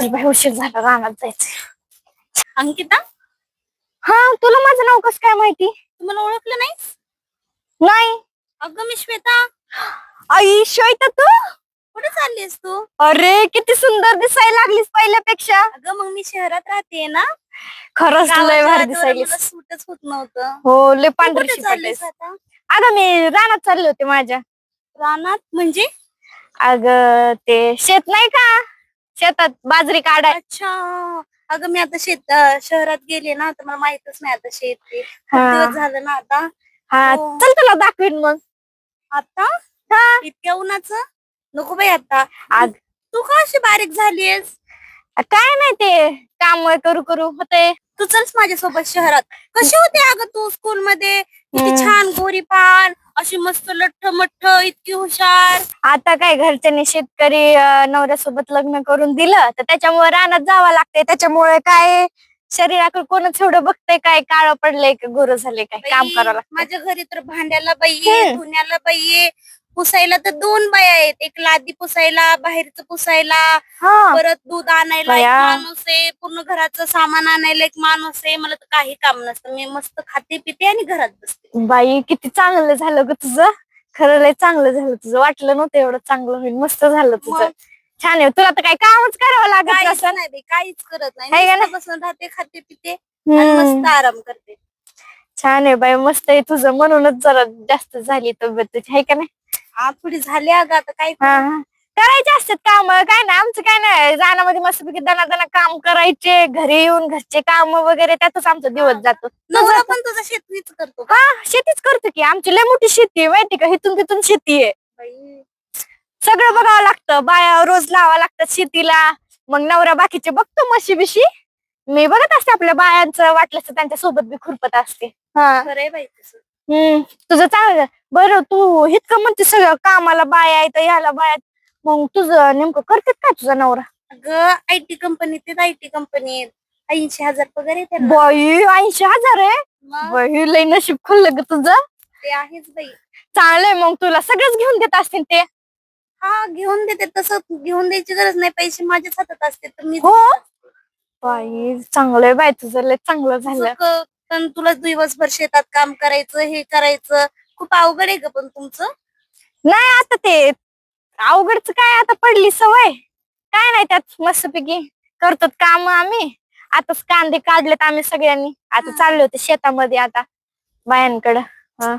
बाई उशीर झाला रानात जायचं. अंकिता? हा तुला माझं नाव कसं काय माहिती? तुम्हाला ओळखलं नाही? नाही. अगं मी श्वेता. आई श्वेता तू? कुठे चाललीस तू? अरे किती सुंदर दिसायला लागलीस पहिल्यापेक्षा. अगं मग मी शहरात राहते ना? खरंच लय भारी मला सूटच होत नव्हतं. हो लय पांढरी चाललीस. आता? अगं मी रानात चालले होते माझ्या. रानात? म्हणजे? अगं ते शेत नाही का? शेतात बाजरी काढाय अच्छा. अगं मी आता शेत अं, शहरात गेले ना तर मला माहितच नाही आता शेत ते. खूप हा. दिवस झालं ना आता. हा. हो. चल तुला दाखवीन मग. आता? हा. इतक्या उन्हाचं? नको बाई आता. अग तू का अशी बारीक झालीयस? काय नाही ते काम करू करू होते तू चलच माझ्यासोबत शहरात. कशी होती अगं तू स्कूल मध्ये? किती हम्म. छान गोरी पान अशी मस्त लठ्ठ मठ्ठ इतकी हुशार. आता काय घरच्यांनी शेतकरी अं, नवऱ्यासोबत लग्न करून दिलं तर त्याच्यामुळे रानात जावं लागते त्याच्यामुळे काय शरीराकडे कोणच एवढं बघतंय काय? काळ पडलंय का? गुरु झाले काय? काम बाई, करावं लागतं माझ्या घरी तर भांड्याला बाई आहे हम्म. धुण्याला बाई आहे. पुसायला तर दोन बाया आहेत. एक लादी पुसायला बाहेरचं पुसायला हा. परत दूध आणायला एक बया. माणूस आहे. पूर्ण घराचं सामान आणायला एक माणूस आहे. मला तर काही काम नसतं. मी मस्त खाते पिते आणि घरात बसते. बाई किती चांगलं झालं ग तुझं. खरं लय चांगलं झालं तुझं. वाटलं नव्हतं एवढं चांगलं होईल. मस्त झालं तुझं. मग? छान आहे. तुला तर काही कामच करावं लागत काहीच नसेल. नाही बाई. काहीच करत नाही. नुसतं बसून राहते खाते पिते आणि. मस्त आराम करते. छान आहे बाई. मस्त आहे तुझं. म्हणूनच जरा जास्त झाली तब्येत तुझी. आहे का नाही? थोडी झाली अगं आता काय हा, हा. करायचे असतात काम. काय नाही आमचं काय नाही रानामध्ये मस्तपैकी दना दना काम करायचे घरी येऊन घरचे काम वगैरे त्यातच आमचा दिवस जातो. नवरा पण तुझा शेतीच करतो. का हा शेतीच करतो की. आमची लय मोठी शेती आहे माहिती का? इथून तिथून शेती आहे. बाई. सगळं बघावं लागतं. बाया रोज लावावं लागतात शेतीला. मग नवरा बाकीचे बघतो म्हशी बिशी. मी बघत असते आपल्या बायांचं वाटलं तर त्यांच्यासोबत बी खुरपत असते. हा. खरंय बाई हम्म. तुझं चांगलं. बरं तू इतकं म्हणते सगळं कामाला बाया आहेत ह्याला बाया मग तुझं नेमकं करतात काय तुझा नवरा? अगं आयटी कंपनी ते आयटी कंपनी ऐंशी हजार पगार त्यांना. बाई ऐंशी हजार आहे? मग? बाई लय नशीब खुललं ग तुझं. ते आहेच बाई. चांगलंय मग तुला सगळंच घेऊन देत असतील ते. हा घेऊन देते. तसं घेऊन द्यायची गरज नाही. पैसे माझ्याच हातात असते तर मी हो? बाई चांगलंय बाई तुझं. लय चांगलं झालं. पण तुला दिवसभर शेतात काम करायचं हे करायचं खूप अवघड आहे ग पण तुमचं? नाही आता ते अवघडच काय आता पडली सवय. काय नाही त्यात मस्तपैकी करतो काम आम्ही. आताच कांदे काढलेत आम्ही सगळ्यांनी. आता हं. चालले होते शेतामध्ये आता बायांकडं. हं.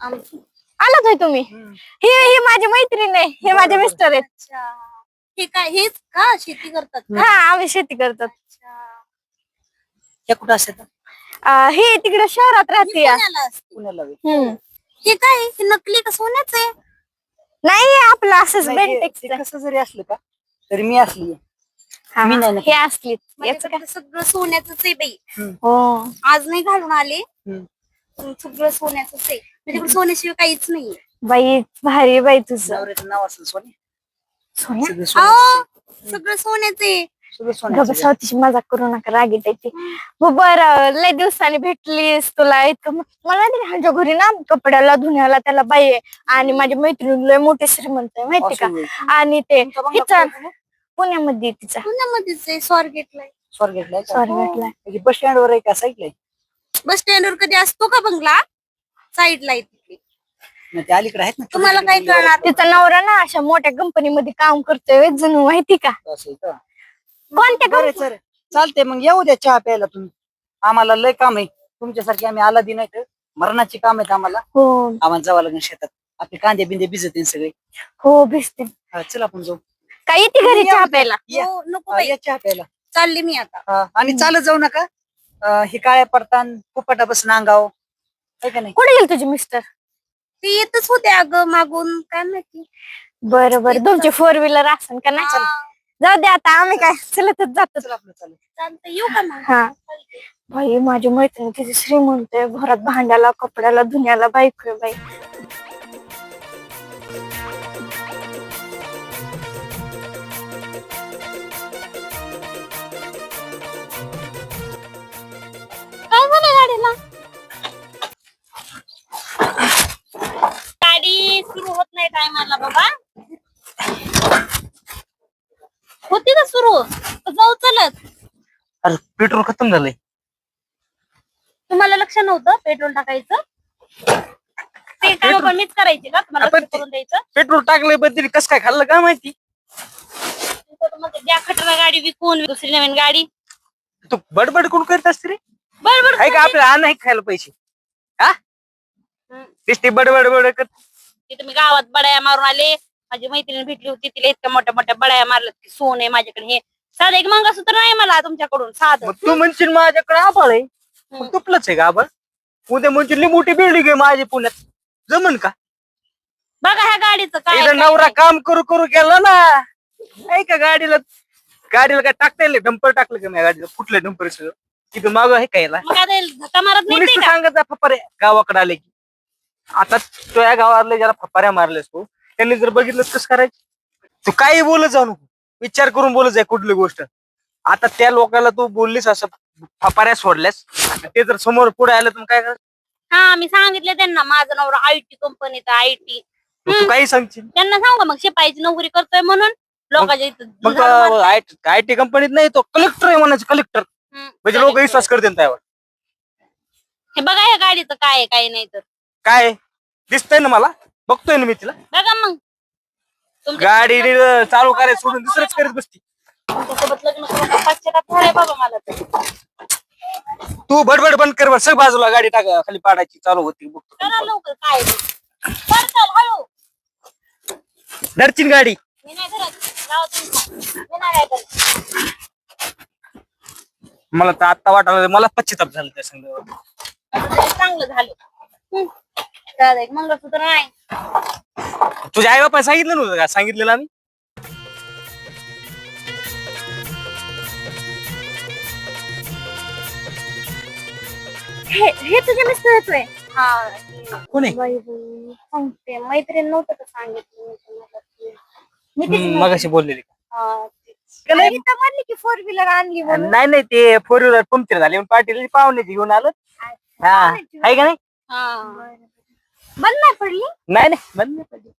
आम- आलात होय तुम्ही? ही ही माझी मैत्रीण आहे हे माझे मिस्टर आहेत. अच्छा. हे काय हेच का? शेती करतात का? हा आम्ही शेती करतात. अच्छा. कुठं असतात अं, ही तिकडे शहरात राहते पुण्याला असते. पुण्याला बी. हम्म. हे काय? हे नकली का सोन्याच आहे? नाही आपलं असंच नाही, ते- बेंटेक्स ते कसं जरी असलं का तरी मी असली मी नाही हे. असली. याच माझ्याकडे सगळं सोन्याच आहे बाई. हो. आज नाही घालून आले. हम्म. पण सगळं सोन्याच आहे. माझ्याकडे सोन्याशिवाय काहीच नाही बाई भारी बाई तुझं. नवऱ्याचं नाव असेल सोने सोन्या? सगळं अहो सोन्याचं सगळं सोन्याच आहे. सावतीची मजाक करू नका रागीट येते हो बरं लय दिवसांनी भेटलीस तुला इतकं मला माहिती का ह्याच्या घरी ना कपड्याला धुण्याला त्याला बाई आहे आणि माझी मैत्रीण लय मोठी श्रीमंत आहे माहिती का. आणि ते हिचा आहे? पुण्यामध्ये तिचा. पुण्यामध्येच आहे स्वारगेटला स्वारगेटला आहे का? सॉरी हो. बस स्टँड वर आहे का? साईडला बस स्टँड वर कधी असतो का बंगला? साईडला अलीकडे आहेत ना तुम्हाला काय कळणार? तिचा नवरा ना अशा मोठ्या कंपनीमध्ये काम करतोय जणू माहिती का? बरं सर चालते मग येऊ द्या चहा प्यायला तुम्ही. आम्हाला लय काम आहे. तुमच्यासारखे आम्ही आला नाही तर मरणाची काम आहेत आम्हाला. हो. आम्हाला जावं लागेल शेतात. आपले कांदे बिंदे भिजत सगळे. हो भिजते. हा, चल आपण जाऊ. काय येते घरी चहा प्यायला? या. हो नको हा, बाई. या चहा प्यायला. चालली मी आता. हा, आणि चालत जाऊ नका. अं, हे काळ्या पडतान फुपाटा बसून अंगाव. आहे का नाही? कुठे गेले तुझे मिस्टर ते येतच होते अगं मागून. काय माहिती? बरं बरं. तुमची फोर व्हीलर असेल का नाही? हा, जाऊ दे आता आम्ही काय चलतच जातो चल आपलं चालत चालतंय येऊ का मग? हा. बाई माझी मैत्रीण किती श्रीमंत आहे घरात भांड्याला कपड्याला धुण्याला बाईक आहे बाई. काय झालं गाडीला? गाडी सुरू होत नाही टायमाला बाबा होती का सुरू. जाऊ चलत. अरे पेट्रोल खतम झालंय. तुम्हाला लक्ष नव्हतं पेट्रोल टाकायचं? ते काम पण मीच करायचे का? तुम्हाला आपण लक्ष करून द्यायचं? पेट्रोल टाकलंय पण तरी कसं काय खाल्लं काय माहिती? तर मग द्या खटरा गाडी विकून दुसरी नवीन गाडी. तू बडबड कोण करत असते रे? बरोबर आहे का आपल्याला आणा खायला पैसे. हा? दिसते बडबड बड कर ते तुम्ही गावात बडाया मारून आले. माझी मैत्रीण भेटली होती तिला इतक्या मोठ्या मोठ्या बडाया मारल्यात की सोन आहे माझ्याकडे हे साधं एक मंगळसूत्र नाही मला तुमच्याकडून साधं. मग तू म्हणशील माझ्याकडे आबाळ आहे. मग तुपलंच आहे का आबाळ उद्या म्हणशील लई मोठी बिल्डिंग आहे माझी पुण्यात. जमन का? बघा ह्या गाडीचं काय इथं काय नवरा नाही. काम करू करू गेला ना. आहे का गाडीला गाडीला काय टाकता येईल डंपर टाकलं का नाही गाडीला? फुटलं डंपर सगळं? तिथं माग आहे का याला? मग आता हे धक्का मारत नाही पोलीस ते तर का? सांगत फपारे. गावाकडे आले की. आता तो या गावातले ज्याला फपाऱ्या मारलेस तू त्यांनी जर बघितलं कसं करायचं? तू काही बोलत जाऊ नको. विचार करून बोलत जाय कुठली गोष्ट. आता त्या लोकांना तू बोललीस असं फपाऱ्या सोडल्यास ते जर समोर पुढे आलं तर मग काय करायचं? हा मी सांगितलं त्यांना माझा नवरा आयटी कंपनीत आयटी. मग तू काही सांगशील? त्यांना सांगू मग शिपाईची नोकरी करतोय म्हणून? लोकांच्या इथं मग झाडू मारतोय. आय टी कंपनीत नाही तो कलेक्टर आहे म्हणायचं कलेक्टर हम्म. म्हणजे लोक विश्वास करतील त्यावर. हे बघा या गाडीचं काय आहे काय नाही तर. काय? दिसतंय ना मला? बघतोय ना मी तिला. बघा मग. तुमच्या- गाडी चालू करायला सोडून दुसरंच करत बसती. तुमच्यासोबत लग्न करून का पश्चाताप झालाय बाबा मला तर? तू बडबड बंद कर बरं. सग बाजूला गाडी टाक खाली पाडायची चालू होती. बघतो लवकर काय आहे ते. चल चल हळू. दरचिन गाडी. मी नाही करत राव तुमचं. मी नाही काय करत मला तर आता वाटायला मला पश्चाताप झाला त्या आता तरी चांगलं झालं. हम्म. दादा एक मंगळसूत्र नाही. तुझ्या आई बापा सांगितलं नव्हतं का? सांगितलेलं आम्ही. हे हे तुझ्या मिस्टर येतोय हा कोण आहे? बाई बाई. सांगते मैत्रीण नव्हतं का सांगितलं मी तुम्हाला ते. मी तीच हम्म, मगाशी बोललेली. हा, तेच. म्हणली तर म्हणली की फोर व्हीलर आणली म्हणून. नाही नाही ते फोर व्हीलर पंक्चर झाले. पाटील पाहुण्याची घेऊन आलो. हा आहे का नाही? हा. बंद नाही पडली? नाही नाही बंद नाही पडली.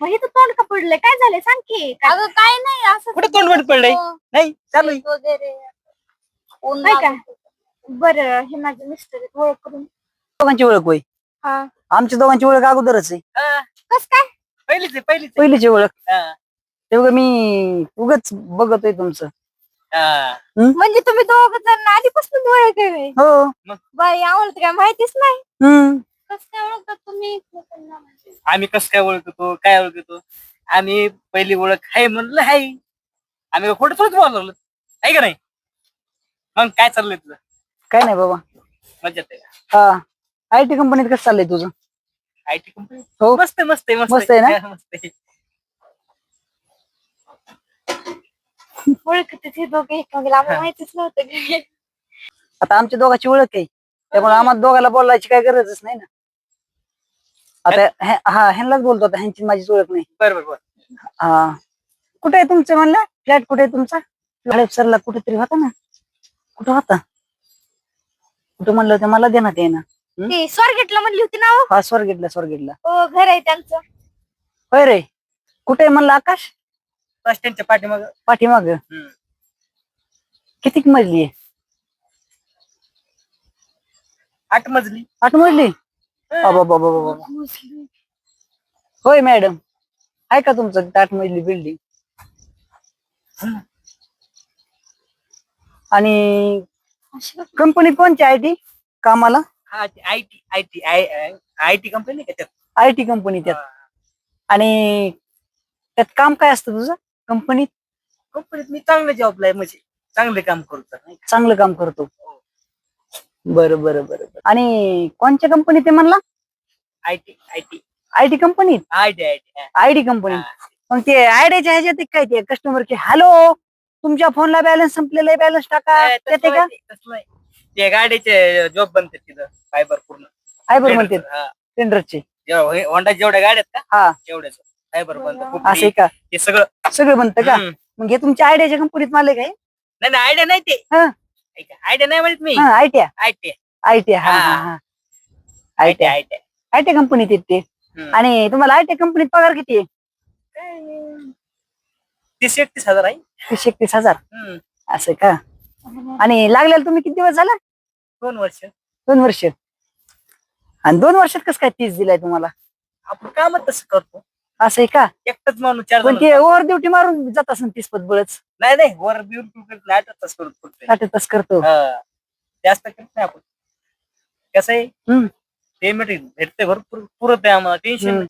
मग हे तर तोंड का पडलंय? काय झालंय? सांग की. काय- अगं काय नाही असं कुठे तोंड बंद पडलंय? नाही चालू आहे. वगैरे ऊन हाय का? लागत होतं. बरं हे माझे मिस्टर आहेत, ओळख करून. दोघांची ओळख होय. हा. आमच्या दोघांची ओळख अगोदरच आहे. कस काय? पहिलीच आहे पहिलीच पहिलीची ओळख. आहे. ते बघा मी उगाच बघतोय तुमचं. हा, हा. म्हणजे तुम्ही दोघ जण आधीपासून ओळख आहे हो. बाई आम्हाला तर काय माहितीच नाही. हम्म कसं काय ओळखतात तुम्ही? एकमेकांना? आम्ही कसं काय ओळखतो काय ओळखतो आम्ही पहिली ओळख आहे म्हणलं हाय. आम्ही खोटं थोडंच बोलवलं आहे का नाही? मग काय चाललंय तुझं? काय नाही बाबा. मजेत आहे का? हा. आय टी कंपनीत कसं चाललंय तुझं? I T company? हो. मस्त आहे, मस्त आहे, मस्त मस्त आहे ना? मस्त आहे. ओळखत हे दोघे एकमेकाला. आम्हाला माहितीच नव्हतं. काय. आता आमच्या दोघांची ओळख आहे. त्यामुळे आम्हाला दोघाला बोलायची काय गरजच नाही ना. आता हे- हा ह्यांनाच बोलतो आता ह्यांची माझीच ओळख नाही. बरं बरं बरं. हा. कुठे आहे तुमचं म्हणलं? फ्लॅट कुठे आहे तुमचा? हडपसरला कुठेतरी होता ना? कुठं होता? कुठं म्हणलं होतं? मला देण्यात येईना. ते स्वारगेटला म्हणली होती ना हो. हा स्वर्गेटला स्वर्गेटला. हो घर आहे त्यांचं. होय रे. कुठे आहे म्हणलं आकाश? बस स्टँडच्या पाठीमाग. पाठीमाग किती मजली आहे? आठ मजली. आठ मजली? बाबा बाबा बाबा होय मॅडम. आहे का तुमचं आठ मजली बिल्डिंग आणि कंपनी कोणची आय टी कामाला? हा I T I T I I T company का त्यात? आय टी कंपनी त्यात. आणि त्यात काम काय असतं तुझं? कंपनीत कंपनीत मी चांगलं जॉबला आहे म्हणजे चांगले काम करतो. नाही का? चांगलं काम करतो. बरं बरं बरं बरं. आणि कोणत्या कंपनीत आहे म्हणला? I T I T. I T कंपनीत आय टी आय कंपनी मग ते आयडियाच्या ह्याच्यात काय ते कस्टमर की हॅलो तुमच्या फोनला बॅलन्स संपलेला आहे बॅलन्स टाका. येते का? ते गाडीचे जॉब बनते तिथं फायबर पूर्ण. फायबर म्हणते हा. टेंडरचे जेव्हा हे होंडा जेवढ्या गाड्या आहेत का? हा. तेवढ्याच फायबर बनतं असं का? ते सगळं. सगळं बनतं का? हम्म. मग हे तुमच्या आयडियाच्या कंपनीत मालिक आहे? नाही नाही आयडिया नाही ते. हा. आयडिया नाही म्हणत मी. हा हा हा. हा कंपनीत येते. हम्म. आणि तुम्हाला आय टी कंपनीत पगार किती आहे? तीस एकतीस हजार आहे. तीस एकतीस हजार. हम्म. असं का? आणि लागलेलं तुम्ही किती दिवस झाला? दोन वर्ष. दोन वर्ष. आणि दोन वर्षात कसं काय तीस दिलाय तुम्हाला? आपण काम तसं करतो. असं आहे का? एकटाच माणूस चार पण ते ओव्हर ड्युटी मारून जात असेल तीस पद बळच नाही नाही वर बिवर करत नाही करत फक्त साठ तास करतो. हा. जास्त करत नाही आपण. कसं आहे? हम्म. पेमेंट भेटते भरपूर पुरत आहे आम्हाला. टेन्शन हम्म.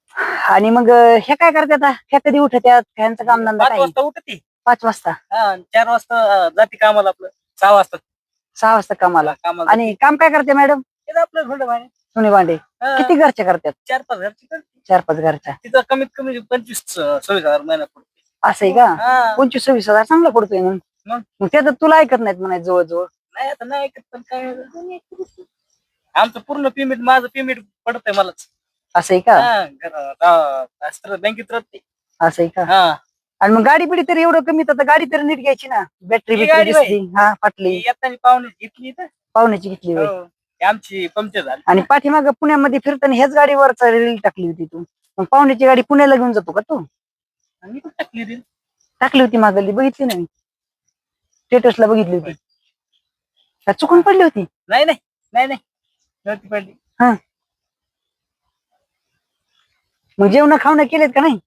आणि मग अं, हे काय करतात ह्या कधी उठत्यात? ह्यांचं काम धंदा पाच काय? वाजता उठते. पाच वाजता. हा आणि चार वाजता अं, जाते कामाला आपलं. सहा वाजता. सहा वाजता कामाला. कामाला आणि काम काय करते मॅडम. आपलं थोडं बाहेर. सोने भांडे. हा, किती घरच्या करतात? चार पाच घरची करते. चार पाच घरच्या तिथं कमीत कमी पंचवीस सव्वीस हजार महिना पडते असं आहे का? हा. पंचवीस सव्वीस हजार चांगला पडतोय मग. मग? मग त्याचं तुला ऐकत नाहीत म्हणा जवळ जवळ नाही आता नाही ऐकत पण काय आमचं पूर्ण पेमेंट माझं पेमेंट पडतंय मलाच. असं आहे का? हा, घरा- रा- असतं बँकेत राहते. असं आहे का? हा. आणि मग गाडी पिढी तरी एवढं कमी तर गाडी तरी नीट घ्यायची ना. बॅटरी ही बिटरी गाडी दिसली हा फाटली. येताना पाहुणे घेतली इथं. पाहुण्याची घेतली होय. हो. ही आमची पंक्चर झाली. आणि पाठीमाग पुण्यामध्ये फिरताना ह्याच गाडीवरचा रील टाकली होती तू. मग पाहुण्याची गाडी पुण्याला घेऊन जातो का तू? आणि मी पण टाकली रे? टाकली होती मागली बघितली ना मी. स्टेटसला बघितली होती. का चुकून पडली होती? नाही नाही नाही नाही. नव्हती पडली. मग जेवण खावणं केलेत का नाही?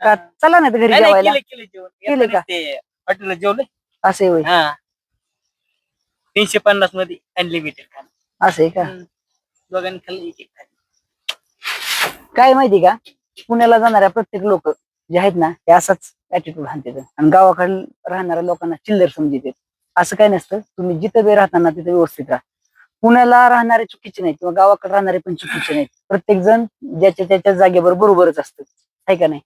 का चला ना घरी नाही, नाही, जेवायला? केलं केलं जेवण. केलं येताना का? ते हॉटेलला जेवलं. असं होय. हा. तीनशे पन्नासमध्ये अनलिमिटेड असं का? दोघांनी खाल्लं एक एक खाल्लं. काय माहिती का? पुण्याला जाणाऱ्या प्रत्येक लोक जे आहेत ना ते असाच ऍटिट्यूड आणतात आणि गावाकडे राहणाऱ्या लोकांना चिल्लर समजित असं काय नसतं. तुम्ही जिथं बी राहताना तिथे व्यवस्थित राहा. पुण्याला राहणारे चुकीचे नाहीत किंवा गावाकडे राहणारे पण चुकीचे नाहीत. प्रत्येक जण ज्याच्या त्याच्या जागेवर बरोबरच असतं. आहे का नाही.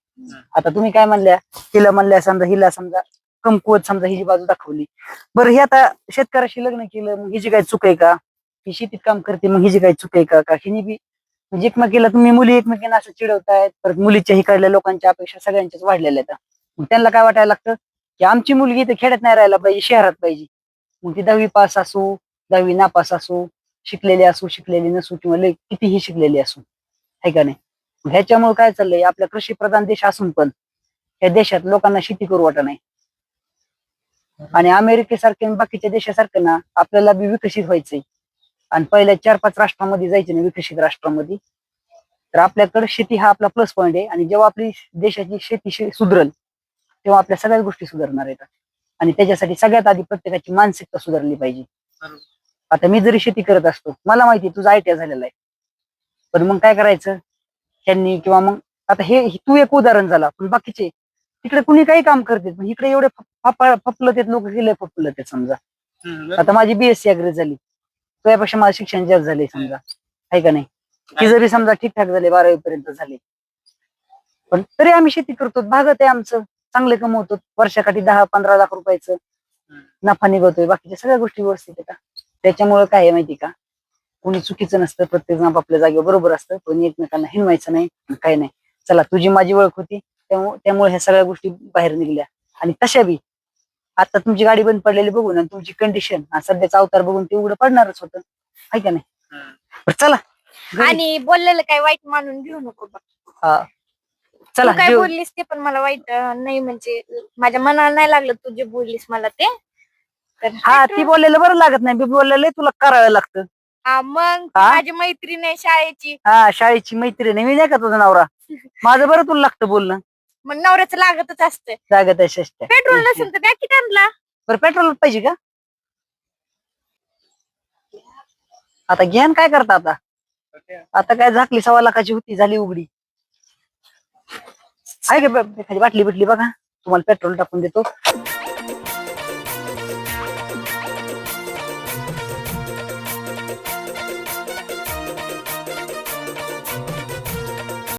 आता तुम्ही काय म्हणल्या? हिला म्हणल्या समजा हिला समजा कमकुवत समजा हिची बाजू दाखवली. बरं हे आता शेतकऱ्याशी लग्न केलं मग हिची काय चूक आहे का? ही शेतीत काम करते मग हिची काय चूक आहे का? का हिने बी म्हणजे एकमेकीला तुम्ही मुली एकमेकींना असं चिडवतायत परत मुलीच्या कडल्या लोकांच्या अपेक्षा सगळ्यांच्याच वाढलेल्या आहेत. मग त्यांना काय वाटायला लागतं? की आमची मुलगी तर खेड्यात नाही राहायला पाहिजे शहरात पाहिजे. मग ती दहावी पास असू दहावी नापास असू शिकलेली असू शिकलेली नसू किंवा लय कितीही शिकलेली असू. आहे का नाही? ह्याच्यामुळे काय चाललंय? आपल्या कृषी प्रधान देश असून पण या देशात लोकांना शेती करू वाटत नाही. आणि अमेरिकेसारखे बाकीच्या देशासारखं ना आपल्याला बी विकसित व्हायचंय. आणि पहिल्या चार पाच राष्ट्रांमध्ये जायचं ना विकसित राष्ट्रांमध्ये. तर आपल्याकडे शेती हा आपला प्लस पॉईंट आहे. आणि जेव्हा आपली देशाची शेती सुधरल तेव्हा आपल्या सगळ्याच गोष्टी सुधारणार आहेत. आणि त्याच्यासाठी सगळ्यात आधी प्रत्येकाची मानसिकता सुधारली पाहिजे. आता मी जरी शेती करत असतो मला माहिती तुझा आयटीआय झालेला आहे. पण मग काय करायचं? त्यांनी किंवा मग आता हे तू एक उदाहरण झाला पण बाकीचे तिकडे कुणी काही काम करते पण इकडे एवढे फपलं ते लोक गेले फपलं ते समजा आता माझी बीएससी अग्री झाली. तुझ्यापेक्षा माझं शिक्षण जास्त झाले समजा. आहे का नाही? ती जरी समजा ठीकठाक झाले बारावी पर्यंत झाले. पण तरी आम्ही शेती करतो भागत आहे आमचं. चांगले कमवतो. वर्षाकाठी दहा पंधरा लाख रुपयाचं नफा निघतोय. बाकीच्या सगळ्या गोष्टी व्यवस्थित येतात त्याच्यामुळे काय आहे माहिती का? कोणी चुकीचं नसतं प्रत्येक जण आपल्या जागेवर बरोबर असतं. कोणी एकमेकांना हिनवायचं नाही काही नाही. चला तुझी माझी ओळख होती. त्यामुळे त्यामुळे ह्या सगळ्या गोष्टी बाहेर निघल्या. आणि तशा बी आता तुमची गाडी बंद पडलेली बघून आणि तुमची कंडिशन सध्याचा अवतार बघून ते उघडं पडणारच होतं. आहे का नाही. बरं चला. घरी. आणि बोललेलं काही वाईट मानून घेऊ नको बघ हा. चला तू काय जेव- बोललीस ते पण मला वाईट अं, नाही म्हणजे माझ्या मनाला नाही लागलं तू जे बोललीस मला ते. तर हा ती बोललेलं बरं लागत नाही. मी बोललेलं तुला करावं लागतं. हा, मग ती हा? माझी मैत्रीण आहे शाळेची. हा शाळेची मैत्रीण आहे. मी नाही का तुझा नवरा? माझं बरं तुला लागतं बोलणं. मग नवऱ्याचं लागतच असतं आहे शिष्ट. पेट्रोल नसेल तर द्या की त्यांना. बरं पेट्रोल पाहिजे का? आता घ्यान काय करता आता? आता काय झाकली सव्वा लाखाची होती झाली उघडी. आहे का बे- एखादी बाटली बिटली बघा. तुम्हाला पेट्रोल टाकून देतो.